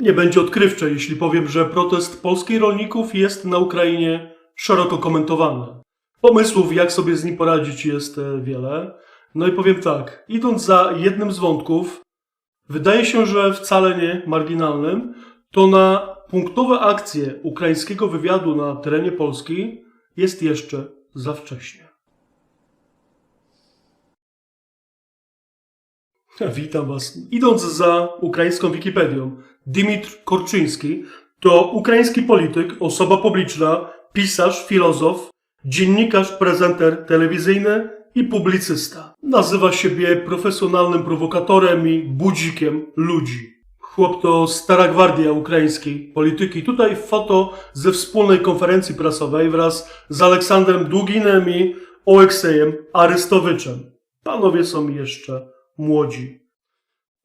Nie będzie odkrywcze, jeśli powiem, że protest polskich rolników jest na Ukrainie szeroko komentowany. Pomysłów, jak sobie z nim poradzić, jest e, wiele. No i powiem tak, idąc za jednym z wątków, wydaje się, że wcale nie marginalnym, to na punktowe akcje ukraińskiego wywiadu na terenie Polski jest jeszcze za wcześnie. Witam Was. Idąc za ukraińską Wikipedią, Dymitr Korczyński to ukraiński polityk, osoba publiczna, pisarz, filozof, dziennikarz, prezenter telewizyjny i publicysta. Nazywa siebie profesjonalnym prowokatorem i budzikiem ludzi. Chłop to stara gwardia ukraińskiej polityki. Tutaj foto ze wspólnej konferencji prasowej wraz z Aleksandrem Długinem i Ołeksejem Arystowyczem. Panowie są jeszcze młodzi.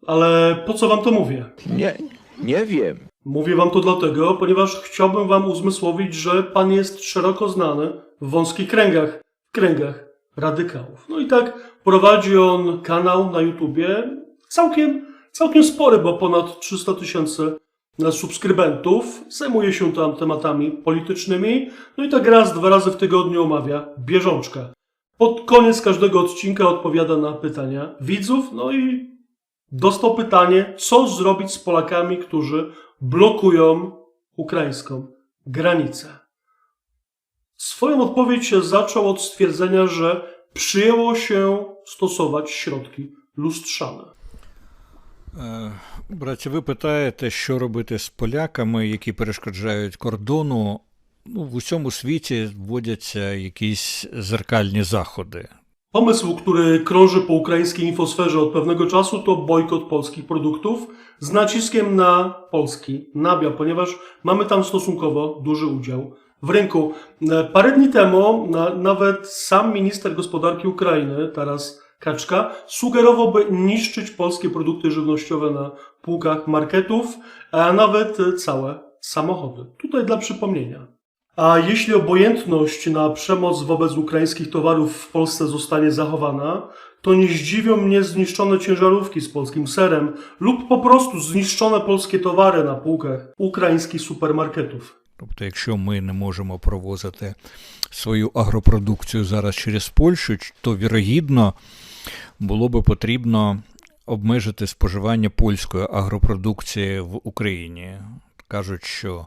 Ale po co wam to mówię? Nie, nie wiem. Mówię wam to dlatego, ponieważ chciałbym wam uzmysłowić, że pan jest szeroko znany w wąskich kręgach, w kręgach radykałów. No i tak prowadzi on kanał na YouTubie, całkiem, całkiem spory, bo ponad 300 tysięcy subskrybentów. Zajmuje się tam tematami politycznymi, no i tak raz, dwa razy w tygodniu omawia bieżączkę. Pod koniec każdego odcinka odpowiada na pytania widzów, no i dostał pytanie, co zrobić z Polakami, którzy blokują ukraińską granicę. Swoją odpowiedź zaczął od stwierdzenia, że przyjęło się stosować środki lustrzane. Е, Браті, ви питаєте, що робити з поляками, які перешкоджають кордону. Ну, в усьому світі вводяться якісь зеркальні заходи. Pomysł, który krąży po ukraińskiej infosferze od pewnego czasu, to bojkot polskich produktów z naciskiem na polski nabiał, ponieważ mamy tam stosunkowo duży udział w rynku. E, Parę dni temu na, nawet sam minister gospodarki Ukrainy, Taras Kaczka, sugerował, by niszczyć polskie produkty żywnościowe na półkach marketów, a nawet całe samochody. Tutaj dla przypomnienia. A jeśli obojętność na przemoc wobec ukraińskich towarów w Polsce zostanie zachowana, to nie zdziwią mnie zniszczone ciężarówki z polskim serem lub po prostu zniszczone polskie towary na półkach ukraińskich supermarketów. Тобто, якщо ми не можемо провозити свою агропродукцію зараз через Польщу, то вірогідно було би потрібно обмежити споживання польської агропродукції в Україні. Кажуть, що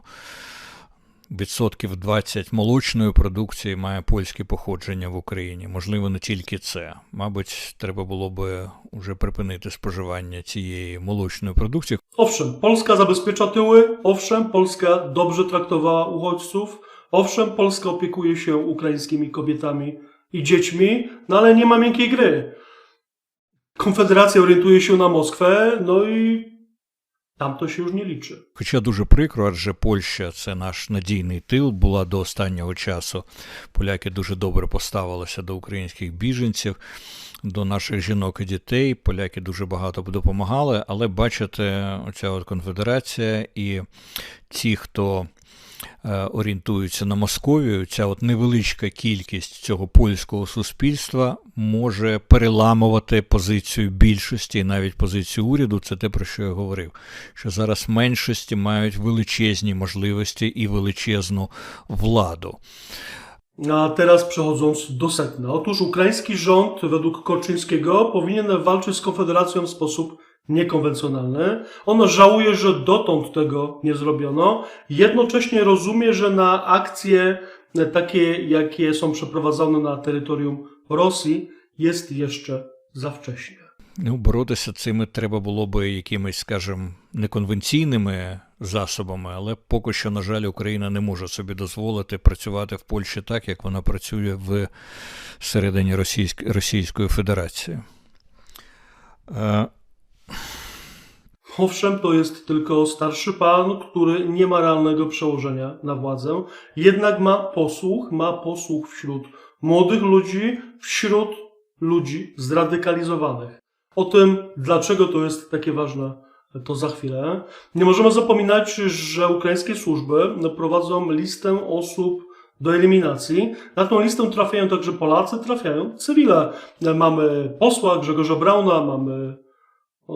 відсотків 20 молочної продукції має польське походження в Україні. Можливо, не тільки це. Мабуть, треба було би вже припинити споживання цієї молочної продукції, Owszem, Polska zabezpiecza tyły, owszem, Polska dobrze traktowała uchodźców, owszem, Polska opiekuje się ukraińskimi kobietami i dziećmi, no ale nie ma miękkiej gry. Konfederacja orientuje się na Moskwę, no i tam то ще ж не ліпше. Хоча дуже прикро, адже Польща це наш надійний тил була до останнього часу. Поляки дуже добре поставилися до українських біженців, до наших жінок і дітей. Поляки дуже багато допомагали, але бачите, оця от конфедерація і ті, хто орієнтуються на Московію, ця от невеличка кількість цього польського суспільства може переламувати позицію більшості і навіть позицію уряду. Це те, про що я говорив. Що зараз меншості мають величезні можливості і величезну wладу. A teraz przechodząc do sedna. Otóż ukraiński rząd, według Korczyńskiego, powinien walczyć z Konfederacją w sposób niekonwencjonalny. On żałuje, że dotąd tego nie zrobiono. Jednocześnie rozumie, że na akcje takie, jakie są przeprowadzone na terytorium Rosji, jest jeszcze za wcześnie. Ну, боротися цими треба було би якимись, скажімо, неконвенційними засобами, але поки що, на жаль, Україна не може собі дозволити працювати в Польщі так, як вона працює в середині Російськ... Російської Федерації. Owszem, to jest tylko starszy pan, który nie ma realnego przełożenia na władzę, jednak ma posłuch, ma posłuch wśród młodych ludzi, wśród ludzi zradykalizowanych. O tym, dlaczego to jest takie ważne, to za chwilę. Nie możemy zapominać, że ukraińskie służby prowadzą listę osób do eliminacji. Na tą listę trafiają także Polacy, trafiają cywile. Mamy posła Grzegorza Brauna, mamy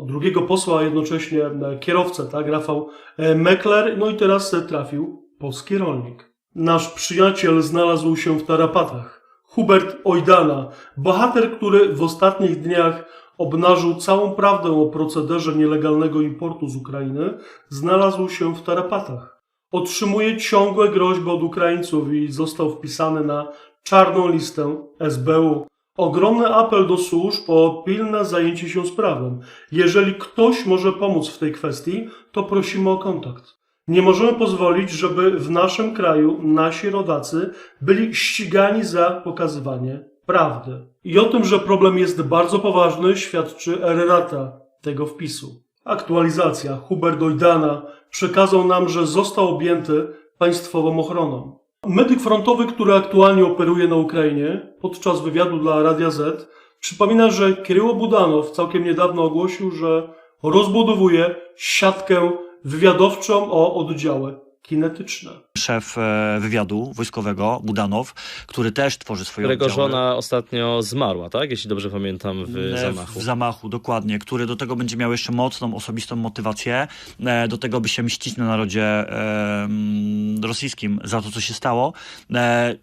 drugiego posła, a jednocześnie e, kierowcę, tak, Rafał e, Mekler, no i teraz e, trafił polski rolnik. Nasz przyjaciel znalazł się w tarapatach. Hubert Ojdana, bohater, który w ostatnich dniach obnażył całą prawdę o procederze nielegalnego importu z Ukrainy, znalazł się w tarapatach. Otrzymuje ciągłe groźby od Ukraińców i został wpisany na czarną listę SBU. Ogromny apel do służb o pilne zajęcie się sprawą. Jeżeli ktoś może pomóc w tej kwestii, to prosimy o kontakt. Nie możemy pozwolić, żeby w naszym kraju nasi rodacy byli ścigani za pokazywanie prawdy. I o tym, że problem jest bardzo poważny, świadczy errata tego wpisu. Aktualizacja. Hubert Ojdana przekazał nam, że został objęty państwową ochroną. Medyk frontowy, który aktualnie operuje na Ukrainie, podczas wywiadu dla Radia Z, przypomina, że Kiryło Budanow całkiem niedawno ogłosił, że rozbudowuje siatkę wywiadowczą o oddziały kinetyczne. Szef e, wywiadu wojskowego, Budanow, który też tworzy swoje którego oddziały. żona ostatnio zmarła, tak? Jeśli dobrze pamiętam, w E, zamachu. W zamachu, dokładnie, który do tego będzie miał jeszcze mocną, osobistą motywację, e, do tego by się mścić na narodzie mm, rosyjskim za to, co się stało.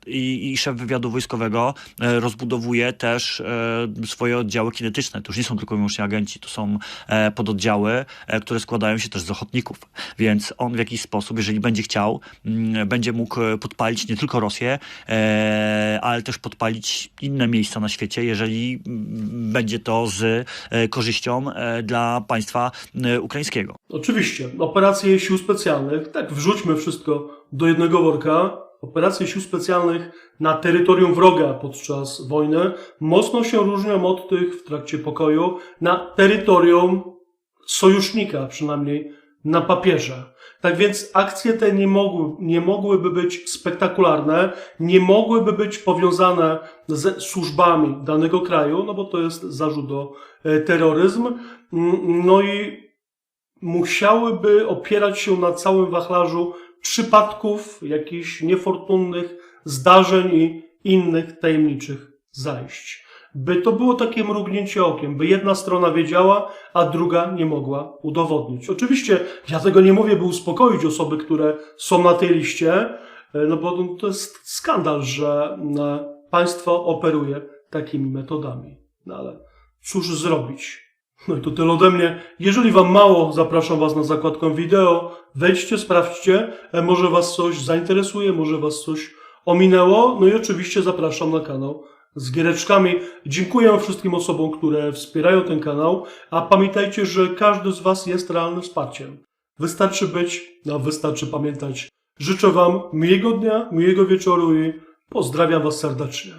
I, I szef wywiadu wojskowego rozbudowuje też swoje oddziały kinetyczne. To już nie są tylko wyłącznie agenci, to są pododdziały, które składają się też z ochotników. Więc on w jakiś sposób, jeżeli będzie chciał, będzie mógł e, podpalić nie tylko Rosję, e, ale też podpalić inne miejsca na świecie, jeżeli mm, będzie to z e, korzyścią dla państwa ukraińskiego. Oczywiście, operacje sił specjalnych, tak wrzućmy wszystko do jednego worka. Operacje sił specjalnych na terytorium wroga podczas wojny mocno się różnią od tych w trakcie pokoju na terytorium sojusznika, przynajmniej na papierze. Tak więc akcje te nie, mogły, nie mogłyby być spektakularne, nie mogłyby być powiązane ze służbami danego kraju, no bo to jest zarzut o e, terroryzm. Mm, No i musiałyby opierać się na całym wachlarzu przypadków, jakichś niefortunnych zdarzeń i innych tajemniczych zajść. By to było takie mrugnięcie okiem, by jedna strona wiedziała, a druga nie mogła udowodnić. Oczywiście ja tego nie mówię, by uspokoić osoby, które są na tej liście, e, no bo to jest skandal, że e, państwo operuje takimi metodami. No ale cóż zrobić? No i to tyle ode mnie. Jeżeli Wam mało, zapraszam Was na zakładkę wideo. Wejdźcie, sprawdźcie. E, Może Was coś zainteresuje, może Was coś ominęło. No i oczywiście zapraszam na kanał z giereczkami. Dziękuję wszystkim osobom, które wspierają ten kanał. A pamiętajcie, że każdy z Was jest realnym wsparciem. Wystarczy być, no wystarczy pamiętać. Życzę Wam miłego dnia, miłego wieczoru i pozdrawiam Was serdecznie.